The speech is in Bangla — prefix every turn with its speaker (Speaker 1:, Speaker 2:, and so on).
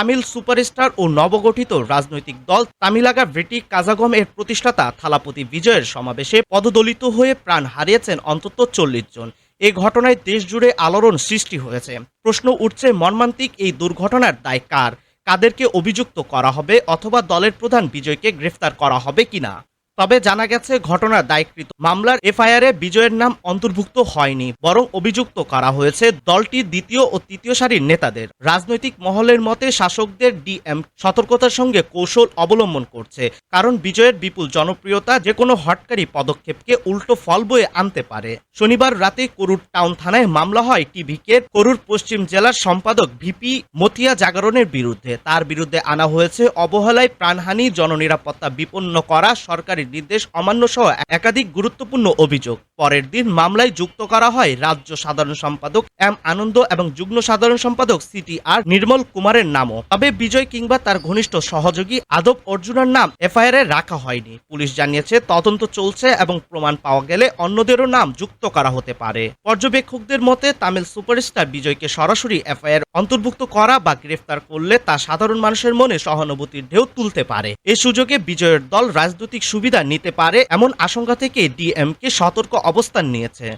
Speaker 1: তামিল সুপারস্টার ও নবগঠিত রাজনৈতিক দল তামিলাগা ব্রিটি কাজাগম এর প্রতিষ্ঠাতা থালাপতি বিজয়ের সমাবেশে পদদলিত হয়ে প্রাণ হারিয়েছেন অন্তত চল্লিশ জন। এ ঘটনায় দেশ জুড়ে আলোড়ন সৃষ্টি হয়েছে। প্রশ্ন উঠছে, মর্মান্তিক এই দুর্ঘটনার দায় কার? কাদেরকে অভিযুক্ত করা হবে অথবা দলের প্রধান বিজয়কে গ্রেফতার করা হবে কিনা? তবে জানা গেছে ঘটনার দায়কৃত মামলার এফআইআরে বিজয়ের নাম অন্তর্ভুক্ত হয়নি, বরং অভিযুক্ত করা হয়েছে দলটির দ্বিতীয় ও তৃতীয় সারির নেতাদের। রাজনৈতিক মহলের মতে শাসকদের ডিএম সতর্কতার সঙ্গে কৌশল অবলম্বন করছে, কারণ বিজয়ের বিপুল জনপ্রিয়তা যে কোনো হটকারী পদক্ষেপকে উল্টো ফল বয়ে আনতে পারে। শনিবার রাতে করুর টাউন থানায় মামলা হয় টিভিকে করুর পশ্চিম জেলার সম্পাদক ভিপি মতিয়া জাগরণের বিরুদ্ধে। তার বিরুদ্ধে আনা হয়েছে অবহেলায় প্রাণহানি, জননিরাপত্তা বিপন্ন করা সরকারি নির্দেশ অমান্য সহ একাধিক গুরুত্বপূর্ণ অভিযোগ। পরের দিন মামলায় যুক্ত করা হয় রাজ্য সাধারণ সম্পাদক এম আনন্দ এবং যুগ্ম সাধারণ সম্পাদক সিটি আর নির্মল কুমারের নামও। তবে বিজয় কিংবা তার ঘনিষ্ঠ সহযোগী আদব অর্জুনের নাম এফআইআর এ রাখা হয়নি। পুলিশ জানিয়েছে, তদন্ত চলছে এবং প্রমাণ পাওয়া গেলে অন্যদেরও নাম যুক্ত করা হতে পারে। পর্যবেক্ষকদের মতে, তামিল সুপারস্টার বিজয়কে সরাসরি এফআইআর অন্তর্ভুক্ত করা বা গ্রেফতার করলে তা সাধারণ মানুষের মনে সহানুভূতির ঢেউ তুলতে পারে। এ সুযোগে বিজয়ের দল রাজনৈতিক সুবিধা নিতে পারে এমন আশঙ্কা থেকে ডিএমকে সতর্ক অবস্থান নিয়েছে।